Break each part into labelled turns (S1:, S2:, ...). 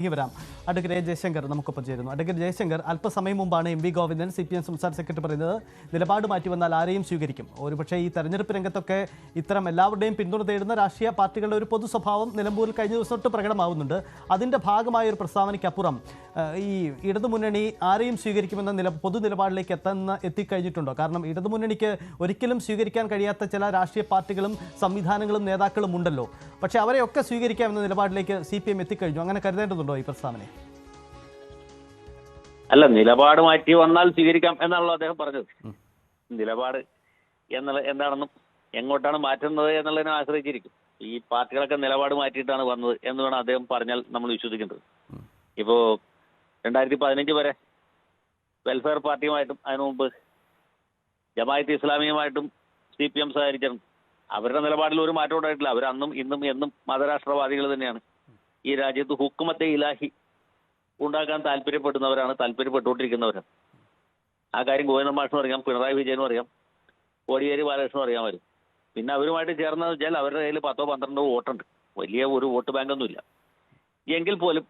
S1: ഇനി വരാം advocate A. Jayasankar നമുക്കൊപ്പം ചേരുന്നു. അഡ്വക്കേറ്റ് ജയശങ്കർ അല്പസമയം മുമ്പാണ് M V Govindan C P M സംസ്ഥാന സെക്രട്ടറി പറയുന്നത് നിലപാട് മാറ്റി വന്നാൽ ആരെയും സ്വീകരിക്കും. ഒരുപക്ഷേ ഈ തെരഞ്ഞെടുപ്പ് രംഗത്തൊക്കെ ഇത്തരം എല്ലാവരുടെയും പിന്തുണ തേടുന്ന രാഷ്ട്രീയ പാർട്ടികളുടെ ഒരു പൊതു സ്വഭാവം നിലമ്പൂരിൽ കഴിഞ്ഞ ദിവസം തൊട്ട് പ്രകടമാവുന്നുണ്ട്. അതിന്റെ ഭാഗമായ ഒരു പ്രസ്താവനയ്ക്കപ്പുറം ഈ ഇടതുമുന്നണി ആരെയും സ്വീകരിക്കുമെന്ന നില പൊതു നിലപാടിലേക്ക് എത്തുന്ന എത്തിക്കഴിഞ്ഞിട്ടുണ്ടോ? കാരണം ഇടതുമുന്നണിക്ക് ഒരിക്കലും സ്വീകരിക്കാൻ കഴിയാത്ത ചില രാഷ്ട്രീയ പാർട്ടികളും സംവിധാനങ്ങളും നേതാക്കളും ഉണ്ടല്ലോ. പക്ഷേ അവരെയൊക്കെ സ്വീകരിക്കാമെന്ന നിലപാടിലേക്ക് സി പി എം എത്തിക്കഴിഞ്ഞു. അങ്ങനെ കരുതേണ്ടതുണ്ടോ ഈ പ്രസ്താവനയെ?
S2: അല്ല നിലപാട് മാറ്റി വന്നാൽ സ്വീകരിക്കാം എന്നാണല്ലോ അദ്ദേഹം പറഞ്ഞത്. നിലപാട് എന്നുള്ള എന്താണെന്നും എങ്ങോട്ടാണ് മാറ്റുന്നത് എന്നുള്ളതിനെ ആശ്രയിച്ചിരിക്കും. ഈ പാർട്ടികളൊക്കെ നിലപാട് മാറ്റിയിട്ടാണ് വന്നത് എന്ന് വേണം അദ്ദേഹം പറഞ്ഞാൽ നമ്മൾ വിശ്വസിക്കേണ്ടത്. ഇപ്പോ രണ്ടായിരത്തി പതിനഞ്ച് വരെ വെൽഫെയർ പാർട്ടിയുമായിട്ടും അതിനു മുമ്പ് ജമായത്ത് ഇസ്ലാമിയുമായിട്ടും സി പി എം സഹകരിച്ചിരുന്നു. അവരുടെ നിലപാടിൽ ഒരു മാറ്റം ഉണ്ടായിട്ടില്ല. അവരന്നും ഇന്നും എന്നും മതരാഷ്ട്രവാദികൾ തന്നെയാണ്. ഈ രാജ്യത്ത് ഹുക്കുമത്തെ ഇലാഹി ഉണ്ടാക്കാൻ താല്പര്യപ്പെടുന്നവരാണ് താല്പര്യപ്പെട്ടുകൊണ്ടിരിക്കുന്നവരാണ് ആ കാര്യം ഗോവിന്ദ മാഷനും അറിയാം പിണറായി വിജയനും അറിയാം കോടിയേരി ബാലകൃഷ്ണനും അവർ പിന്നെ അവരുമായിട്ട് ചേർന്നതെന്ന് വെച്ചാൽ അവരുടെ കയ്യിൽ പത്തോ പന്ത്രണ്ടോ വോട്ടുണ്ട്. വലിയ ഒരു വോട്ട് ബാങ്കൊന്നുമില്ല. എങ്കിൽ പോലും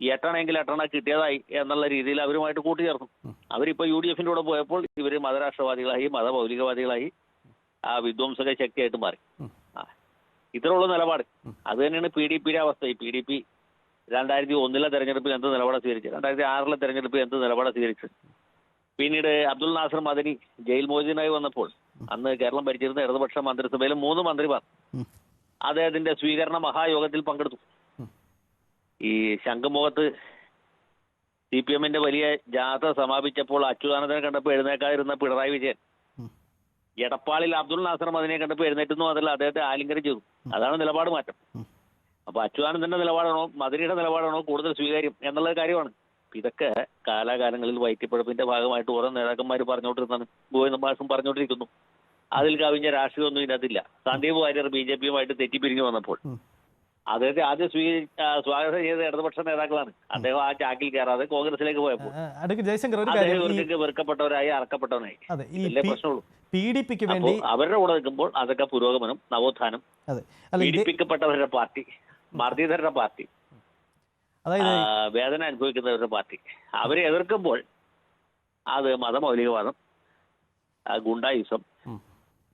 S2: എട്ടണമെങ്കിൽ എട്ടണ കിട്ടിയതായി എന്നുള്ള രീതിയിൽ അവരുമായിട്ട് കൂട്ടിച്ചേർന്നു അവരിപ്പോ യു ഡി എഫിന്റെ കൂടെ പോയപ്പോൾ ഇവർ മതരാഷ്ട്രവാദികളായി മതമൗലികവാദികളായി ആ വിധ്വംസക ശക്തിയായിട്ട് മാറി. ഇത്രയുള്ള നിലപാട്. അത് തന്നെയാണ് പി ഡി പിയുടെ അവസ്ഥ. ഈ പി ഡി പി രണ്ടായിരത്തി ഒന്നിലെ തെരഞ്ഞെടുപ്പിൽ എന്ത് നിലപാട് സ്വീകരിച്ചു രണ്ടായിരത്തി ആറിലെ തെരഞ്ഞെടുപ്പിൽ എന്ത് നിലപാട് സ്വീകരിച്ചു പിന്നീട് അബ്ദുൽ നാസർ മദനി ജയിൽ മോചിതനായി വന്നപ്പോൾ അന്ന് കേരളം ഭരിച്ചിരുന്ന ഇടതുപക്ഷ മന്ത്രിസഭയിൽ മൂന്ന് മന്ത്രിമാർ. അദ്ദേഹത്തിന്റെ സ്വീകരണ മഹായോഗത്തിൽ പങ്കെടുത്തു. ഈ ശംഖുമുഖത്ത് സി പി എമ്മിന്റെ വലിയ ജാഥ സമാപിച്ചപ്പോൾ അച്യുതാനന്ദനെ കണ്ടപ്പോൾ എഴുന്നേക്കാതിരുന്ന പിണറായി വിജയൻ. എടപ്പാളിൽ അബ്ദുൾ നാസർ മദനിയെ കണ്ടപ്പോൾ എഴുന്നേറ്റുന്നു അതല്ല അദ്ദേഹത്തെ ആലിംഗനം ചെയ്തു. അതാണ് നിലപാട് മാറ്റം. അപ്പൊ അച്യുതാനന്ദന്റെ നിലപാടാണോ മധുരയുടെ നിലപാടാണോ കൂടുതൽ സ്വീകാര്യം എന്നുള്ള കാര്യമാണ്. ഇതൊക്കെ കാലാകാലങ്ങളിൽ വൈറ്റിപ്പഴപ്പിന്റെ ഭാഗമായിട്ട് ഓരോ നേതാക്കന്മാർ പറഞ്ഞുകൊണ്ടിരുന്നാണ് ഗോവിന്ദ മാഷും പറഞ്ഞുകൊണ്ടിരിക്കുന്നു. അതിൽ കവിഞ്ഞ രാഷ്ട്രീയമൊന്നും ഇതിനകത്തില്ല. സന്ദീപ് വാര്യർ ബി ജെ പിയുമായിട്ട് തെറ്റിപ്പിരിഞ്ഞു വന്നപ്പോൾ. അദ്ദേഹത്തെ ആദ്യം സ്വീ സ്വാഗതം ചെയ്ത ഇടതുപക്ഷ നേതാക്കളാണ്. അദ്ദേഹം ആ ചാക്കിൽ കയറാതെ കോൺഗ്രസിലേക്ക് പോയപ്പോൾ. അദ്ദേഹം വെറുക്കപ്പെട്ടവരായി അറക്കപ്പെട്ടവനായി. ഇതല്ലേ പ്രശ്നമുള്ളൂ.
S1: പി ഡി പിക്ക്
S2: അപ്പോ
S1: വേണ്ടി
S2: അവരുടെ കൂടെ നിൽക്കുമ്പോൾ അതൊക്കെ പുരോഗമനം നവോത്ഥാനം പീഡിപ്പിക്കപ്പെട്ടവരുടെ പാർട്ടി. മർദ്ദിതരുടെ പാർട്ടി. വേദന അനുഭവിക്കുന്നവരുടെ പാർട്ടി. അവരെ എതിർക്കുമ്പോൾ അത് മതമൗലികവാദം ഗുണ്ടായുസം.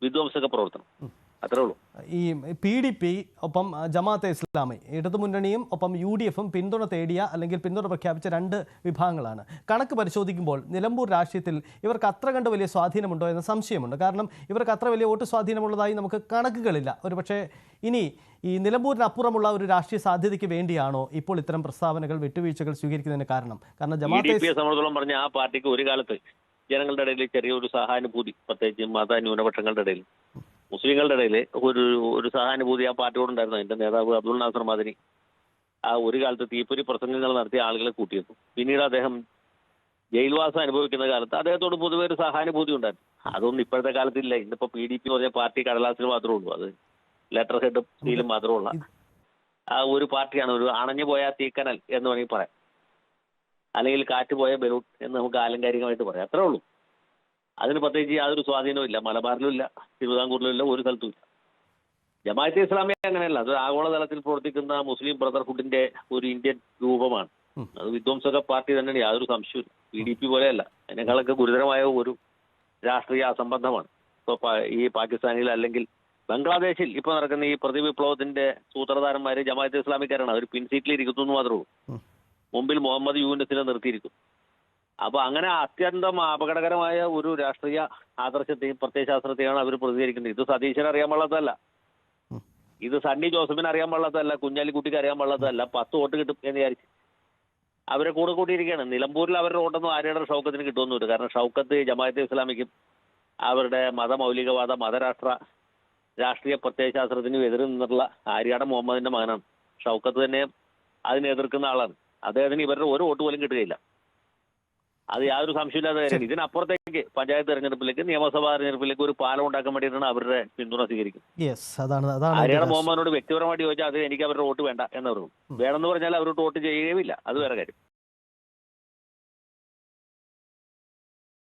S2: വിധ്വംസക പ്രവർത്തനം. അത്രേ ഉള്ളൂ.
S1: ഈ പി ഡി പി ഒപ്പം ജമാഅത്തെ ഇസ്ലാമി ഇടതുമുന്നണിയും ഒപ്പം യു ഡി എഫും പിന്തുണ തേടിയ അല്ലെങ്കിൽ പിന്തുണ പ്രഖ്യാപിച്ച രണ്ട് വിഭാഗങ്ങളാണ്. കണക്ക് പരിശോധിക്കുമ്പോൾ നിലമ്പൂർ രാഷ്ട്രീയത്തിൽ ഇവർക്ക് അത്ര കണ്ട് വലിയ സ്വാധീനമുണ്ടോ എന്ന സംശയമുണ്ട്. കാരണം ഇവർക്ക് അത്ര വലിയ വോട്ട് സ്വാധീനമുള്ളതായി നമുക്ക് കണക്കുകളില്ല. ഒരുപക്ഷെ ഇനി ഈ നിലമ്പൂരിനപ്പുറമുള്ള ഒരു രാഷ്ട്രീയ സാധ്യതയ്ക്ക് വേണ്ടിയാണോ ഇപ്പോൾ ഇത്തരം പ്രസ്താവനകൾ വിട്ടുവീഴ്ചകൾ സ്വീകരിക്കുന്നതിന് കാരണം? കാരണം ജമാഅത്തെ
S2: സംബന്ധിച്ചോളം പറഞ്ഞ ആ പാർട്ടിക്ക് ഒരു കാലത്ത് ജനങ്ങളുടെ ഇടയിൽ ചെറിയൊരു സഹാനുഭൂതി പ്രത്യേകിച്ച് മത ന്യൂനപക്ഷങ്ങളുടെ ഇടയിൽ. മുസ്ലിങ്ങളുടെ ഇടയിൽ ഒരു ഒരു സഹാനുഭൂതി ആ പാർട്ടിയോടുണ്ടായിരുന്നു അതിന്റെ നേതാവ് അബ്ദുൾ നാസർ മാദിനി ആ ഒരു കാലത്ത് തീപ്പൊരി പ്രസംഗങ്ങൾ നടത്തിയ ആളുകളെ കൂട്ടിയിരുന്നു. പിന്നീട് അദ്ദേഹം ജയിൽവാസം അനുഭവിക്കുന്ന കാലത്ത് അദ്ദേഹത്തോട് പൊതുവെ ഒരു സഹാനുഭൂതി ഉണ്ടായിരുന്നു. അതൊന്നും ഇപ്പോഴത്തെ കാലത്തില്ല. ഇന്നിപ്പോ പി ഡി പി പറഞ്ഞ പാർട്ടി കടലാസിൽ മാത്രമേ ഉള്ളൂ. അത് ലെറ്റർ ഹെഡും സീലും മാത്രമേ ഉള്ള ആ ഒരു പാർട്ടിയാണ്. ഒരു അണഞ്ഞു പോയ തീക്കനൽ എന്ന് വേണമെങ്കിൽ പറയാം. അല്ലെങ്കിൽ കാറ്റ് പോയ ബലൂൺ എന്ന് നമുക്ക് ആലങ്കാരികമായിട്ട് പറയാം. അത്രേ ഉള്ളൂ. അതിന് പ്രത്യേകിച്ച് യാതൊരു സ്വാധീനവും ഇല്ല. മലബാറിലും ഇല്ല തിരുവിതാംകൂറിലും ഇല്ല ഒരു സ്ഥലത്തും ഇല്ല. ജമാഅത്തെ ഇസ്ലാമിയ അങ്ങനെയല്ല. അത് ആഗോളതലത്തിൽ പ്രവർത്തിക്കുന്ന മുസ്ലിം ബ്രദർഹുഡിന്റെ ഒരു ഇന്ത്യൻ രൂപമാണ്. അത് വിധ്വംസക പാർട്ടി തന്നെയാണ്. യാതൊരു സംശയവും പി ഡി പി പോലെയല്ല. അതിനേക്കാളൊക്കെ ഗുരുതരമായ ഒരു രാഷ്ട്രീയ അസംബന്ധമാണ്. ഇപ്പൊ ഈ പാകിസ്ഥാനിൽ അല്ലെങ്കിൽ ബംഗ്ലാദേശിൽ ഇപ്പൊ നടക്കുന്ന ഈ പ്രതിവിപ്ലവത്തിന്റെ സൂത്രധാരന്മാര് ജമാഅത്തെ ഇസ്ലാമിക്കാരാണ്. അവർ പിൻസീറ്റിലിരിക്കുന്നു എന്ന് മാത്രമേ ഉള്ളൂ. മുമ്പിൽ മുഹമ്മദ് യൂനിസിനെ നിർത്തിയിരിക്കും അപ്പൊ അങ്ങനെ അത്യന്തം അപകടകരമായ ഒരു രാഷ്ട്രീയ ആദർശത്തെയും പ്രത്യയശാസ്ത്രത്തെയാണ് അവർ പ്രതികരിക്കുന്നത്. ഇത് സതീശന് അറിയാൻ പാടില്ലാത്തതല്ല. ഇത് സണ്ണി ജോസഫിന് അറിയാൻ പാടില്ലാത്തതല്ല. കുഞ്ഞാലിക്കുട്ടിക്ക് അറിയാൻ പാടില്ലാത്തതല്ല. പത്ത് വോട്ട് കിട്ടും എന്ന് വിചാരിച്ചു. അവരെ കൂടെ കൂട്ടിയിരിക്കുകയാണ്. നിലമ്പൂരിൽ അവരുടെ വോട്ടൊന്നും ആര്യയുടെ ഷൗക്കത്തിന് കിട്ടുമൊന്നുമില്ല കാരണം ഷൗക്കത്ത് ജമാഅത്തെ ഇസ്ലാമിക്കും അവരുടെ മതമൗലികവാദ മതരാഷ്ട്ര രാഷ്ട്രീയ പ്രത്യയശാസ്ത്രത്തിനും എതിര് നിന്നിട്ടുള്ള ആര്യാട മുഹമ്മദിന്റെ മകനാണ്. ഷൗക്കത്ത് തന്നെ അതിനെ എതിർക്കുന്ന ആളാണ്. അദ്ദേഹത്തിന് ഇവരുടെ ഒരു വോട്ട് പോലും കിട്ടുകയില്ല. അത് യാതൊരു സംശയമില്ലാത്ത കാര്യമാണ്. ഇതിനപ്പുറത്തേക്ക് പഞ്ചായത്ത് തെരഞ്ഞെടുപ്പിലേക്ക് നിയമസഭാ തെരഞ്ഞെടുപ്പിലേക്ക് ഒരു പാലം ഉണ്ടാക്കാൻ വേണ്ടിയിട്ടാണ് അവരുടെ പിന്തുണ സ്വീകരിക്കുന്നത്.
S1: ഇതിന്റെ
S2: മുഹമ്മദിനോട് വ്യക്തിപരമായിട്ട് ചോദിച്ചാൽ അത് എനിക്ക് അവരുടെ വോട്ട് വേണ്ട എന്ന് പറയും വേണമെന്ന് പറഞ്ഞാൽ അവരോട് വോട്ട് ചെയ്യുകയുമില്ല. അത് വേറെ കാര്യം.